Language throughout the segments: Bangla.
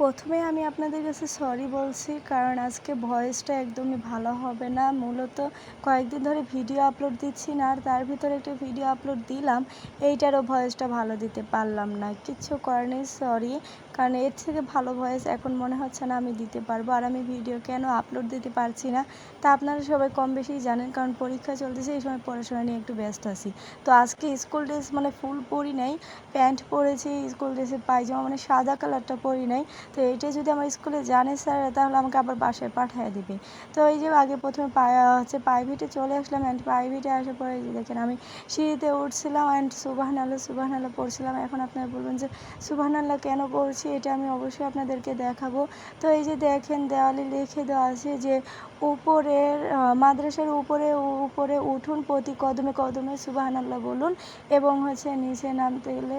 প্রথমে আমি আপনাদের কাছে সরি বলছি, কারণ আজকে ভয়েসটা একদমই ভালো হবে না। মূলত কয়েকদিন ধরে ভিডিও আপলোড দিচ্ছি না, আর তার ভিতরে একটা ভিডিও আপলোড দিলাম, এইটারও ভয়েসটা ভালো দিতে পারলাম না। কিচ্ছু নেই সরি কারণ এর থেকে ভালো ভয়েস এখন মনে হচ্ছে না আমি দিতে পারব, আর আমি ভিডিও কেন আপলোড দিতে পারছি না, তা আপনারা সবাই কম বেশি জানেন, কারণ পরীক্ষা চলতেছে, এই সময় পড়াশোনা নিয়ে একটু ব্যস্ত আছি। তো আজকে স্কুল ড্রেস মানে ফুল পরি নাই, প্যান্ট পরেছি স্কুল ড্রেসের পায়জামা মানে সাদা কালারটা পরি নাই তো এটা যদি আমার স্কুলে জানে স্যার, তাহলে আমাকে আবার বাসে পাঠিয়ে দেবে। তো এই যে আগে প্রথমে হচ্ছে প্রাইভেটে চলে আসলাম অ্যান্ড প্রাইভেটে আসার পরে যে দেখেন আমি সিঁড়িতে উঠছিলাম অ্যান্ড সুবাহান আল্লাহ সুবাহান আল্লাহ পড়ছিলাম। এখন আপনারা বলবেন যে সুবাহান আল্লাহ কেন পড়ছি? এটা আমি অবশ্যই আপনাদেরকে দেখাবো। তো এই যে দেখেন দেওয়ালে লিখে দেওয়া আছে যে উপরের মাদ্রাসার উপরে উপরে উঠুন, প্রতি কদমে কদমে সুবাহান আল্লাহ বলুন এবং হচ্ছে নিচে নামতে গেলে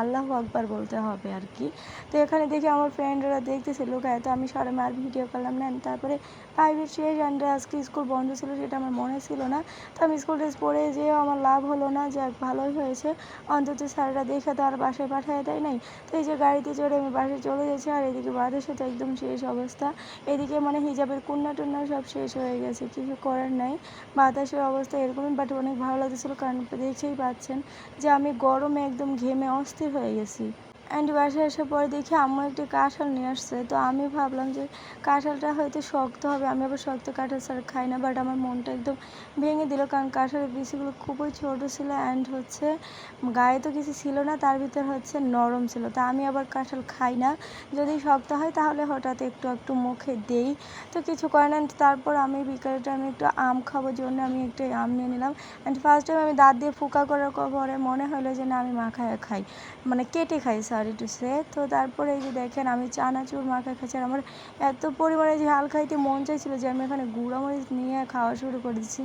আল্লাহ আকবার বলতে হবে আর কি। তো এখানে দেখি আমার ফ্রেন্ডরা দেখতেছে, লুকায়, তো আমি সরে মার ভিডিও করলাম না। তারপরে প্রাইভেট শেষ অ্যান্ড আজকে স্কুল বন্ধ ছিল সেটা আমার মনে ছিল না। তো আমি স্কুল ড্রেস পরে যেও আমার লাভ হলো না, যাক ভালোই হয়েছে। অন্তত স্যাররা দেখে তো আর বাসায় পাঠায় দেয় নাই। তো এই যে গাড়িতে চড়ে আমি বাসায় চলে যাচ্ছি আর এদিকে বাদের সাথে একদম শেষ অবস্থা। এদিকে মানে হিজাবের কন্যা টন্যা সব শেষ হয়ে গেছে, কিছু করার নাই। বাতাসের অবস্থা এরকমই বাট অনেক ভালো লাগতেছিলো, কারণ দেখেই পাচ্ছেন যে আমি গরমে একদম ঘেমে অস্থির হয়ে গেছি। অ্যান্ড বাসায় আসার পরে দেখি আম্মু একটি কাঁঠাল নিয়ে আসছে। তো আমি ভাবলাম যে কাঁঠালটা হয়তো শক্ত হবে, আমি আবার শক্ত কাঁঠাল ছাড়া খাই না বাট আমার মনটা একদম ভেঙে দিল কারণ কাঁঠালের বিচিগুলো খুবই ছোটো ছিল অ্যান্ড হচ্ছে গায়ে তো কিছু ছিল না, তার ভিতর হচ্ছে নরম ছিল। তা আমি আবার কাঁঠাল খাই না। যদি শক্ত হয় তাহলে হঠাৎ একটু একটু মুখে দেই। তো কিছু করে না তারপর আমি বিকালের টাইমে একটু আম খাবার জন্য আমি একটু আম নিয়ে নিলাম। অ্যান্ড ফার্স্ট টাইম আমি দাঁত দিয়ে ফুকা করার পরে মনে হলো যে না, আমি মাখায় খাই মানে কেটে খাই সরি টু সে তো তারপরে এই যে দেখেন, আমি চানাচুর মাখা খাচ্ছি আর আমার এত পরিমাণে যে ঝাল খাইতে মন চাইছিল যে আমি এখানে গুঁড়ামরিচ নিয়ে খাওয়া শুরু করে দিচ্ছি।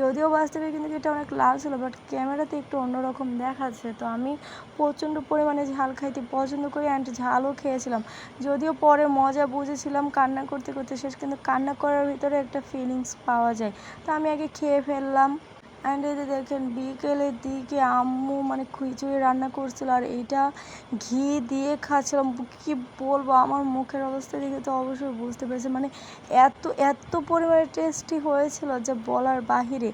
যদিও বাস্তবে কিন্তু এটা অনেক লাল ছিল বাট ক্যামেরাতে একটু অন্যরকম দেখাচ্ছে। তো আমি প্রচণ্ড পরিমাণে ঝাল খাইতে পছন্দ করি অ্যান্ড ঝালও খেয়েছিলাম। যদিও পরে মজা বুঝেছিলাম কান্না করতে করতে শেষ, কিন্তু কান্না করার ভিতরে একটা ফিলিংস পাওয়া যায়। তো আমি আগে খেয়ে ফেললাম। অ্যান্ড এই যে দেখেন বিকেলের দিকে আম্মু মানে খিচুড়ি রান্না করছিল আর এইটা ঘি দিয়ে খাচ্ছিলাম। কি বলব, আমার মুখের অবস্থা দেখে তো অবশ্যই বুঝতে পেরেছি। মানে এত এত পরিমাণে টেস্টি হয়েছিল যে বলার বাহিরে।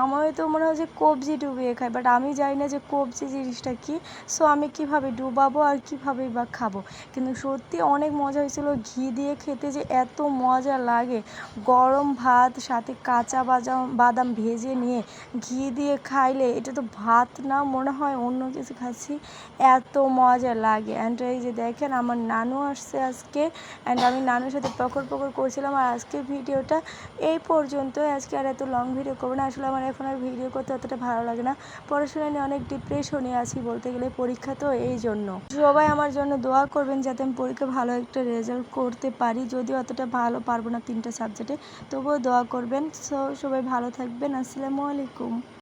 আমার তো মনে হয় যে কবজি ডুবিয়ে খাই বাট আমি জানি না যে কবজি জিনিসটা কি। সো আমি কীভাবে ডুবাবো আর কীভাবে বা খাব। কিন্তু সত্যি অনেক মজা হয়েছিল ঘি দিয়ে খেতে যে এত মজা লাগে। গরম ভাত, সাথে কাঁচা বাদাম বাদাম ভেজে নিয়ে ঘি দিয়ে খাইলে এটা তো ভাত না, মনে হয় অন্য কিছু খাচ্ছি। এত মজা লাগে। অ্যান্ড এই যে দেখেন, আমার নানু আসছে আজকে। অ্যান্ড আমি নানুর সাথে পকর পকর করছিলাম আর আজকের ভিডিওটা এই পর্যন্ত আজকে আর এত লং ভিডিও করব না। আসলে আমার এখন আর ভিডিও করতে অতটা ভালো লাগে না। পড়াশোনা নিয়ে অনেক ডিপ্রেশনে আছি বলতে গেলে, পরীক্ষা তো এই জন্য। সবাই আমার জন্য দোয়া করবেন যাতে আমি পরীক্ষা ভালো একটা রেজাল্ট করতে পারি। যদিও অতটা ভালো পারব না তিনটা সাবজেক্টে তবুও দোয়া করবেন। সো সবাই ভালো থাকবেন। আসসালামু আলাইকুম